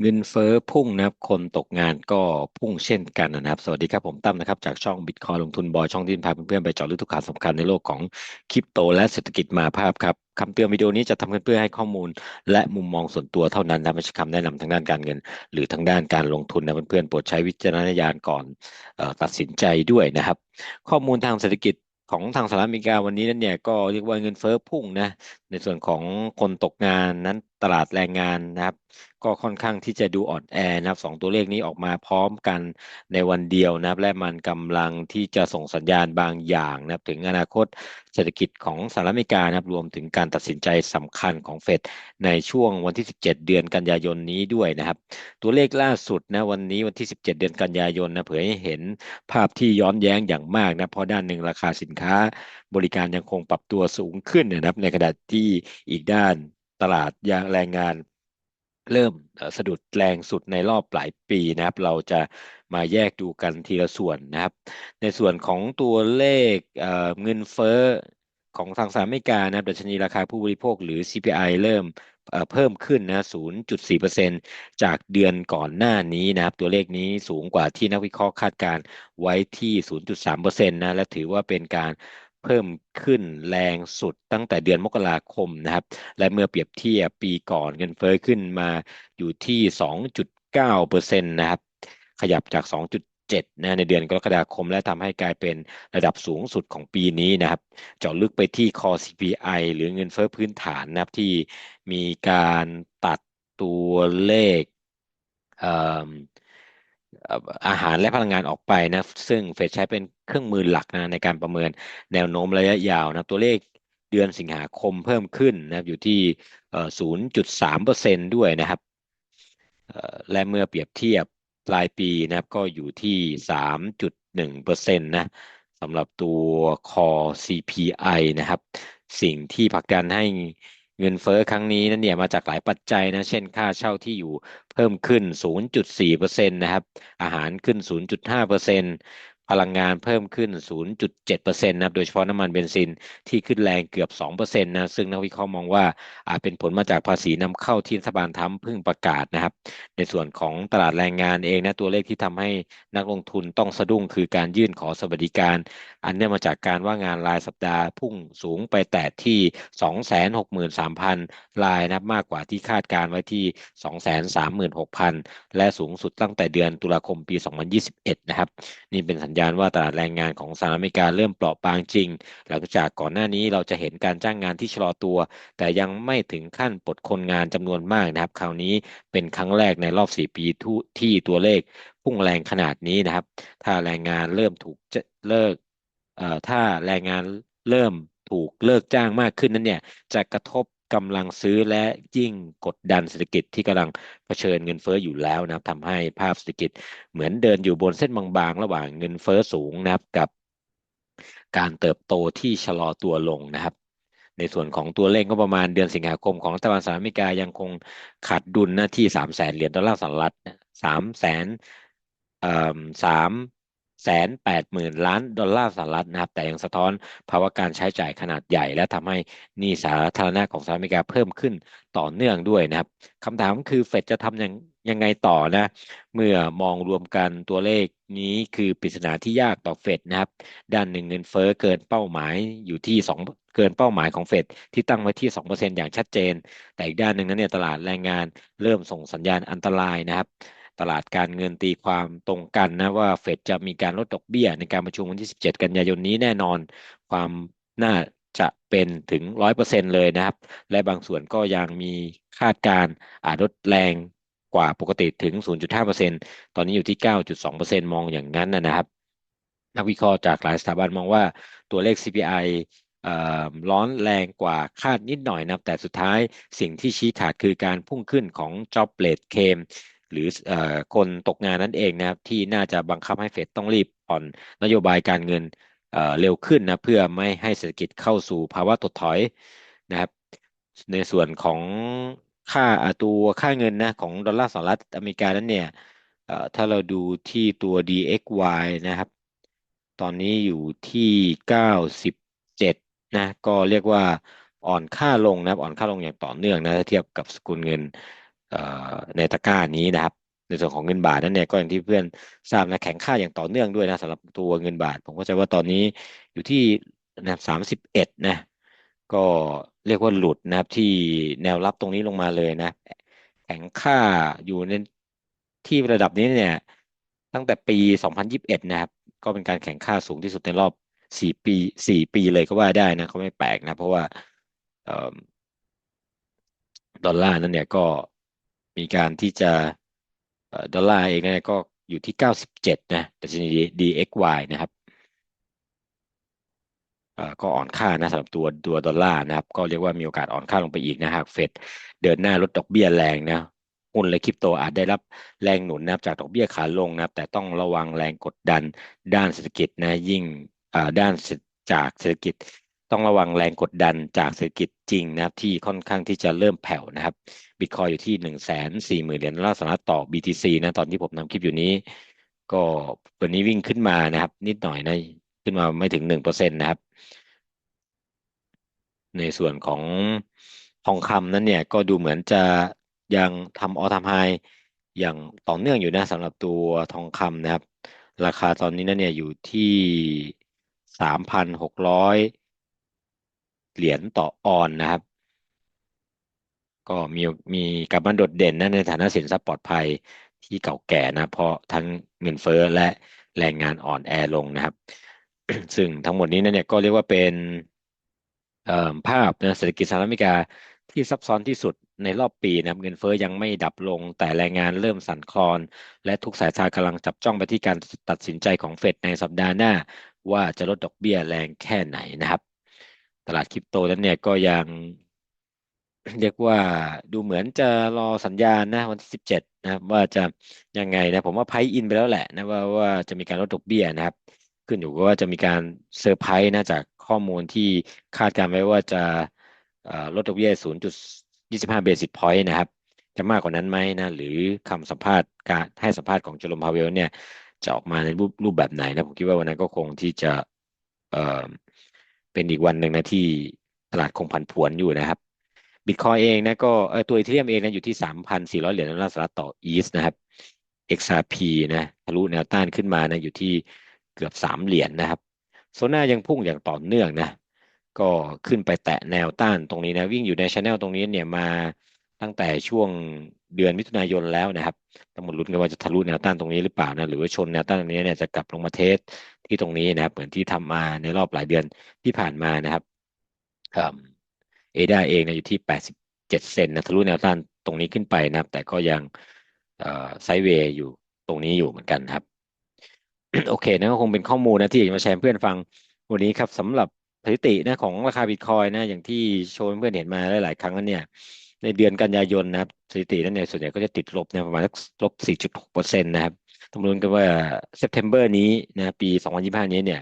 เงินเฟ้อพุ่งนะครับคนตกงานก็พุ่งเช่นกันนะครับ สวัสดีครับผมตั้มนะครับ จากช่องบิตคอยลงทุนบอยช่องที่พาเพื่อนๆไปเจาะลึกทุกข่าวสำคัญในโลกของคริปโตและเศรษฐกิจมาภาพครับคำเตือนวิดีโอนี้จะทำขึ้นเพื่อให้ข้อมูล และมุมมองส่วนตัวเท่านั้นนะไม่ใช่คำแนะนำทางด้านการเงิน หรือทางด้านการลงทุนนะเพื่อนๆโปรดใช้วิจารณญาณก่อนตัดสินใจด้วยนะครับ ข้อมูลทางเศรษฐกิจของทางสหรัฐอเมริกาวันนี้นั้นเนี่ยก็เรียกว่าเงินเฟ้อพุ่งนะในส่วนของคนตกงานนั้น ตลาดแรงงานนะครับ ก็ค่อนข้างที่จะดูอ่อนแอนะครับสองตัวเลขนี้ออกมาพร้อมกันในวันเดียวนะครับ และมันกำลังที่จะส่งสัญญาณบางอย่างนะครับ ถึงอนาคตเศรษฐกิจของสหรัฐอเมริกานะครับรวมถึงการตัดสินใจสำคัญของเฟดในช่วงวันที่ 17 เดือนกันยายนนี้ด้วยนะครับ ตัวเลขล่าสุดนะวันนี้วันที่ 17 เดือนกันยายนนะเผยให้เห็นภาพที่ย้อนแย้งอย่างมากนะเพราะด้านหนึ่งราคาสินค้าบริการยังคงปรับตัวสูงขึ้นนะครับในขณะที่อีกด้าน ตลาดยางแรงงานเริ่มสะดุดแรงสุดในรอบหลายปีนะครับ เราจะมาแยกดูกันทีละส่วนนะครับ ในส่วนของตัวเลขเงินเฟ้อของทางสหรัฐอเมริกานะครับดัชนีราคาผู้บริโภคหรือ CPI เริ่มเพิ่มขึ้นนะ 0.4%จากเดือนก่อนหน้านี้นะครับ ตัวเลขนี้สูงกว่าที่นักวิเคราะห์คาดการไว้ที่ 0.3%นะ และถือว่าเป็นการ เพิ่มขึ้นแรงสุดตั้งแต่เดือนมกราคมนะครับ และเมื่อเปรียบเทียบปีก่อนเงินเฟ้อขึ้นมาอยู่ที่ 2.9%นะครับ ขยับจาก 2.7นะในเดือนกรกฎาคม และทำให้กลายเป็นระดับสูงสุดของปีนี้นะครับ เจาะลึกไปที่ Core CPI หรือเงินเฟ้อพื้นฐานนะครับที่มีการตัดตัวเลข อาหารและพลังงานออกไปนะซึ่งเฟดใช้เป็นเครื่องมือหลักนะในการประเมินแนวโน้มระยะยาวนะตัวเลขเดือนสิงหาคมเพิ่มขึ้นนะอยู่ที่ 0.3%ด้วยนะครับและเมื่อเปรียบเทียบปลายปีนะครับก็อยู่ที่ 3.1%นะสำหรับตัว Core CPI นะครับ สิ่งที่ผลักดันให้ เงินเฟ้อครั้งนี้นั้นเนี่ยมาจากหลายปัจจัยนะ เช่นค่าเช่าที่อยู่เพิ่มขึ้น 0.4%นะครับ อาหารขึ้น 0.5% พลังงานเพิ่มขึ้น 0.7%นะครับ โดยเฉพาะน้ำมันเบนซินที่ขึ้นแรงเกือบ 2%นะ ซึ่งนักวิเคราะห์มองว่าอาจเป็นผลมาจากภาษีนำเข้าที่รัฐบาลทำเพิ่งประกาศนะครับ ในส่วนของตลาดแรงงานเองนะ ตัวเลขที่ทำให้นักลงทุนต้องสะดุ้งคือการยื่นขอสวัสดิการ อันเนื่องมาจากการว่างงานรายสัปดาห์พุ่งสูงไปแต่ที่ 263,000 รายนะมากกว่าที่คาดการไว้ที่ 236,000 และสูงสุดตั้งแต่เดือนตุลาคมปี 2021 นะครับ นี่เป็นสัญญาณว่าตลาดแรงงานของสหรัฐอเมริกาเริ่มเปราะบางจริง หลังจากก่อนหน้านี้เราจะเห็นการจ้างงานที่ชะลอตัว แต่ยังไม่ถึงขั้นปลดคนงานจำนวนมากนะครับ คราวนี้เป็นครั้งแรกในรอบ 4 ปีที่ตัวเลขพุ่งแรงขนาดนี้นะครับ ถ้าแรงงานเริ่มถูกเลิกถ้าแรงงานเริ่มถูกเลิกจ้างมากขึ้นนั้นเนี่ยจะกระทบ กำลังซื้อและยิ่งกดดันเศรษฐกิจที่กำลังเผชิญเงินเฟ้ออยู่แล้วนะครับทำให้ภาพเศรษฐกิจเหมือนเดินอยู่บนเส้นบางๆ ระหว่างเงินเฟ้อสูงนะครับกับการเติบโตที่ชะลอตัวลงนะครับ ในส่วนของตัวเลขก็ประมาณเดือนสิงหาคมของรัฐบาลสหรัฐอเมริกายังคงขาดดุลหน้าที่สามแสนเหรียญดอลลาร์สหรัฐสามแสนเอ่อสาม แสนแปดหมื่นล้านดอลลาร์สหรัฐนะครับ แต่ยังสะท้อนภาวะการใช้จ่ายขนาดใหญ่ และทำให้หนี้สาธารณะของสหรัฐอเมริกาเพิ่มขึ้นต่อเนื่องด้วยนะครับคำถามคือเฟดจะทำยังยังไงต่อนะ เมื่อมองรวมกันตัวเลขนี้คือปริศนาที่ยากต่อเฟดนะครับ ด้านหนึ่งเงินเฟ้อเกินเป้าหมายอยู่ที่ 2 เกินเป้าหมายของเฟดที่ตั้งไว้ที่ 2%อย่างชัดเจน แต่อีกด้านหนึ่งนั้นเนี่ยตลาดแรงงานเริ่มส่งสัญญาณอันตรายนะครับ ตลาดการเงินตีความตรงกันนะว่าเฟดจะมีการลดดอกเบี้ยในการประชุมวันที่ 17 กันยายนนี้แน่นอนความน่าจะเป็นถึง 100%เลยนะครับ และบางส่วนก็ยังมีคาดการอาจลดแรงกว่าปกติถึง 0.5%ตอนนี้อยู่ที่ 9.2%มองอย่างนั้นนะครับ นักวิเคราะห์จากหลายสถาบันมองว่าตัวเลข CPI ร้อนแรงกว่าคาดนิดหน่อยนะแต่สุดท้ายสิ่งที่ชี้ขาดคือการพุ่งขึ้นของ job rate claim หรือคนตกงานนั่นเองนะครับที่น่าจะบังคับให้เฟดต้องรีบผ่อนนโยบายการเงินเร็วขึ้นนะเพื่อไม่ให้เศรษฐกิจเข้าสู่ภาวะถดถอยนะครับ ในส่วนของค่าตัวค่าเงินนะของดอลลาร์สหรัฐอเมริกานั้นเนี่ยถ้าเราดูที่ตัว DXY นะครับ ตอนนี้อยู่ที่ 97 นะ ก็เรียกว่าอ่อนค่าลงนะอ่อนค่าลงอย่างต่อเนื่องนะถ้าเทียบกับสกุลเงิน ในตะกร้านี้นะครับ ในส่วนของเงินบาทนั้นเนี่ยก็อย่างที่เพื่อนทราบนะแข็งค่าอย่างต่อเนื่องด้วยนะสำหรับตัวเงินบาท ผมก็จะว่าตอนนี้อยู่ที่นะสามสิบเอ็ดนะก็เรียกว่าหลุดนะครับที่แนวรับตรงนี้ลงมาเลยนะ แข็งค่าอยู่ในที่ระดับนี้เนี่ย ตั้งแต่ปี 2021 นะครับ ก็เป็นการแข่งค่าสูงที่สุดในรอบ 4 ปี 4 ปีเลยก็ว่าได้นะเขาไม่แปลกนะ เพราะว่าดอลลาร์นั้นเนี่ยก็ มีการที่จะดอลลาร์เองเนี่ยก็อยู่ที่ 97 นะแต่ชนิด DXY นะครับก็อ่อนค่านะสำหรับตัวตัวดอลลาร์นะครับ ก็เรียกว่ามีโอกาสอ่อนค่าลงไปอีกนะหากเฟดเดินหน้าลดดอกเบี้ยแรงนะหุ้นและคริปโตอาจได้รับแรงหนุนนะครับจากดอกเบี้ยขาลงนะครับ แต่ต้องระวังแรงกดดันด้านเศรษฐกิจนะยิ่งด้านจากเศรษฐกิจ ต้องระวังแรงกดดันจากเศรษฐกิจจริงนะครับที่ค่อนข้างที่จะเริ่มแผ่วนะครับบิตคอยอยู่ที่หนึ่งแสนสี่หมื่นเหรียญดอลลาร์สหรัฐต่อ BTC นะตอนที่ผมทำคลิปอยู่นี้ ก็ตัวนี้วิ่งขึ้นมานะครับ นิดหน่อยนะขึ้นมาไม่ถึงหนึ่งเปอร์เซ็นต์นะครับ ในส่วนของทองคำนั้นเนี่ยก็ดูเหมือนจะยังทำออทำไฮอย่างต่อเนื่องอยู่นะสำหรับตัวทองคำนะครับ ราคาตอนนี้นั่นเนี่ยอยู่ที่สามพันหกร้อย เหรียญต่อออนนะครับ ก็มีมีกลับมาโดดเด่นนะในฐานะสินทรัพย์ปลอดภัยที่เก่าแก่นะเพราะทั้งเงินเฟ้อและแรงงานอ่อนแอลงนะครับ ซึ่งทั้งหมดนี้นั่นเนี่ยก็เรียกว่าเป็นภาพนะเศรษฐกิจสหรัฐอเมริกาที่ซับซ้อนที่สุดในรอบปีนะครับเงินเฟ้อยังไม่ดับลง แต่แรงงานเริ่มสั่นคลอน และทุกสายตากำลังจับจ้องไปที่การตัดสินใจของเฟดในสัปดาห์หน้า ว่าจะลดดอกเบี้ยแรงแค่ไหนนะครับ ตลาดคริปโตนั้นเนี่ยก็ยังเรียกว่าดูเหมือนจะรอสัญญาณนะวันที่สิบเจ็ดนะครับ ว่าจะยังไงนะ ผมว่าไพอินไปแล้วแหละนะว่าว่าจะมีการลดดอกเบี้ยนะครับ ขึ้นอยู่กับว่าจะมีการเซอร์ไพรส์นะจากข้อมูลที่คาดการไว้ว่าจะลดดอกเบี้ย0.25เบสิสพอยต์นะครับ จะมากกว่านั้นไหมนะหรือคำสัมภาษณ์การให้สัมภาษณ์ของเจอร์มพาเวลเนี่ยจะออกมาในรูปรูปแบบไหนนะผมคิดว่าวันนั้นก็คงที่จะเอ่อ เป็นอีกวันหนึ่งนะที่ตลาดคงผันผวนอยู่นะครับบิตคอยเองนะก็ตัวอีเทเรียมเองนะอยู่ที่ 3,400 เหรียญดอลลาร์สหรัฐต่ออีสนะครับ XRP นะทะลุแนวต้านขึ้นมานะอยู่ที่เกือบ 3 เหรียญนนะครับโซน่ายังพุ่งอย่างต่อเนื่องนะก็ขึ้นไปแตะแนวต้านตรงนี้นะวิ่งอยู่ในชแนลตรงนี้เนี่ยมาตั้งแต่ช่วง เดือนมิถุนายนแล้วนะครับต้องมาลุ้นกันว่าจะทะลุแนวต้านตรงนี้หรือเปล่านะหรือว่าชนแนวต้านตรงนี้เนี่ยจะกลับลงมาเทสที่ตรงนี้นะครับ เหมือนที่ทำมาในรอบหลายเดือนที่ผ่านมานะครับเอดาเองนะอยู่ที่แปดสิบเซนนะทะลุแนวต้านตรงนี้ขึ้นไปนะครับ แต่ก็ยังไซเวย์อยู่ตรงนี้อยู่เหมือนกันครับ โอเคนะก็คงเป็นข้อมูลนะที่มาแชร์เพื่อนฟังวันนี้ครับสำหรับสถิตินะของราคาบิตคอยนะอย่างที่โชว์เพื่อนเห็นมาหลายๆครั้งนั้นเนี่ย ในเดือนกันยายนนะครับสถิตินั้นเนี่ยส่วนใหญ่ก็จะติดลบนะประมาณลบ 4.6เปอร์เซ็นต์นะครับต้องรุ้นกันว่าเซปเทมเบอร์นี้นะปี 2025 นี้เนี่ย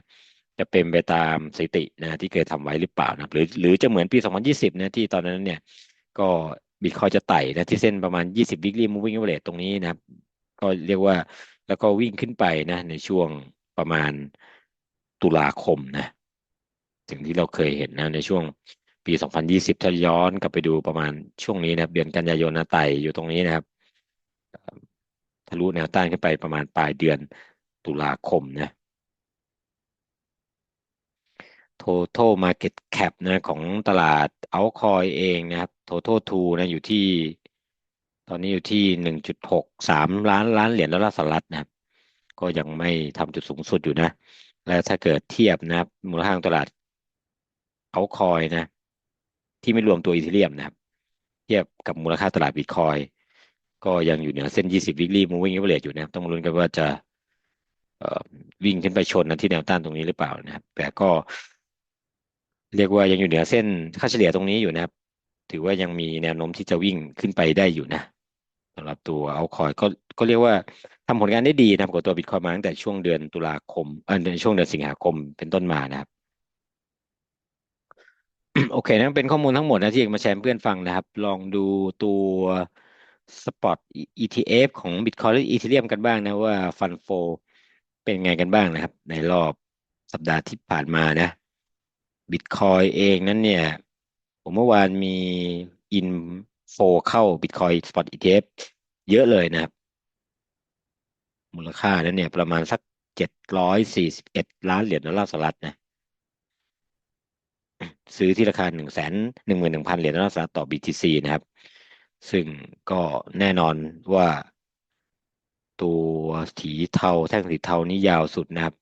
จะเป็นไปตามสถิตินะที่เคยทำไว้หรือเปล่านะหรือหรือจะเหมือนปี 2020 นะที่ตอนนั้นเนี่ยก็บิตคอยจะไต่นะที่เส้นประมาณ 20 weekly moving average ตรงนี้นะครับ ก็เรียกว่าแล้วก็วิ่งขึ้นไปนะในช่วงประมาณตุลาคมนะถึงที่เราเคยเห็นนะในช่วง ปี 2020 ถ้าย้อนกลับไปดูประมาณช่วงนี้นะครับเดือนกันยายนนะไต่อยู่ตรงนี้นะครับทะลุแนวต้านขึ้นไปประมาณปลายเดือนตุลาคมนะ total market cap นะของตลาด altcoin เองนะครับ total t o นะอยู่ที่ ตอนนี้อยู่ที่หนึ่งจุดหกสามล้านล้านเหรียญดอลลาร์สหรัฐนะครับ ก็ยังไม่ทำจุดสูงสุดอยู่นะ และถ้าเกิดเทียบนะครับ มูลค่าตลาดเอาคอยนะ ที่ไม่รวมตัวอีเทเรียมนะครับ เทียบกับมูลค่าตลาดบิตคอยก็ยังอยู่เหนือเส้น 20 weekly moving average อยู่นะครับ ต้องลุ้นกันว่าจะวิ่งขึ้นไปชนนะที่แนวต้านตรงนี้หรือเปล่านะครับ แต่ก็ เรียกว่ายังอยู่เหนือเส้นค่าเฉลี่ยตรงนี้อยู่นะครับ ถือว่ายังมีแนวโน้มที่จะวิ่งขึ้นไปได้อยู่นะสำหรับตัวเอาคอยก็ก็เรียกว่าทำผลงานได้ดีนะกับตัวบิตคอยมาตั้งแต่ช่วงเดือนตุลาคมเออช่วงเดือนสิงหาคมเป็นต้นมานะครับ โอเค นั่นเป็นข้อมูลทั้งหมดนะที่เอกมาแชร์เพื่อนฟังนะครับ ลองดูตัวสปอต ETF ของ Bitcoin หรือ Ethereum กันบ้างนะว่าฟันโฟเป็นไงกันบ้างนะครับ ในรอบสัปดาห์ที่ผ่านมานะ Bitcoin เองนั้นเนี่ย ผมเมื่อวานมีอินโฟเข้า Bitcoin Spot ETF เยอะเลยนะครับ มูลค่านั้นเนี่ยประมาณสักเจ็ดร้อยสี่สิบเอ็ดล้านเหรียญดอลลาร์สหรัฐนะ ซื้อที่ราคาหนึ่งแสนหนึ่งหมื่นหนึ่งพันเหรียญดอลลาร์สหรัฐต่อ BTC นะครับ ซึ่งก็แน่นอนว่าตัวสีเทาแท่งสีเทานี้ยาวสุดนะครับ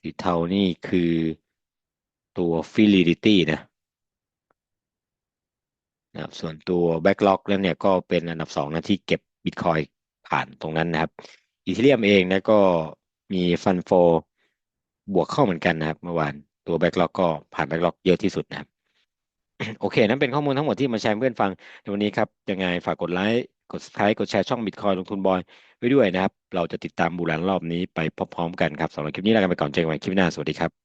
สีเทานี่คือตัว Fidelity นะนะครับส่วนตัว Backlog แล้วเนี่ยก็เป็นอันดับสองนะที่เก็บ Bitcoin ผ่านตรงนั้นนะครับอีเทเรียมเองนะก็มีฟันโฟบวกเข้าเหมือนกันนะครับเมื่อวาน ตัวแบ็กล็อกก็ผ่านแบ็กล็อกเยอะที่สุดนะครับโอเค นั่นเป็นข้อมูลทั้งหมดที่มาแชร์เพื่อนฟังในวันนี้ครับ ยังไงฝากกดไลค์กด subscribe กดแชร์ช่องบิตคอยลงทุนบอยไว้ด้วยนะครับ เราจะติดตามบูรันรอบนี้ไปพร้อมๆกันครับสำหรับคลิปนี้ลากันไปก่อนเจอกันใหม่คลิปหน้า สวัสดีครับ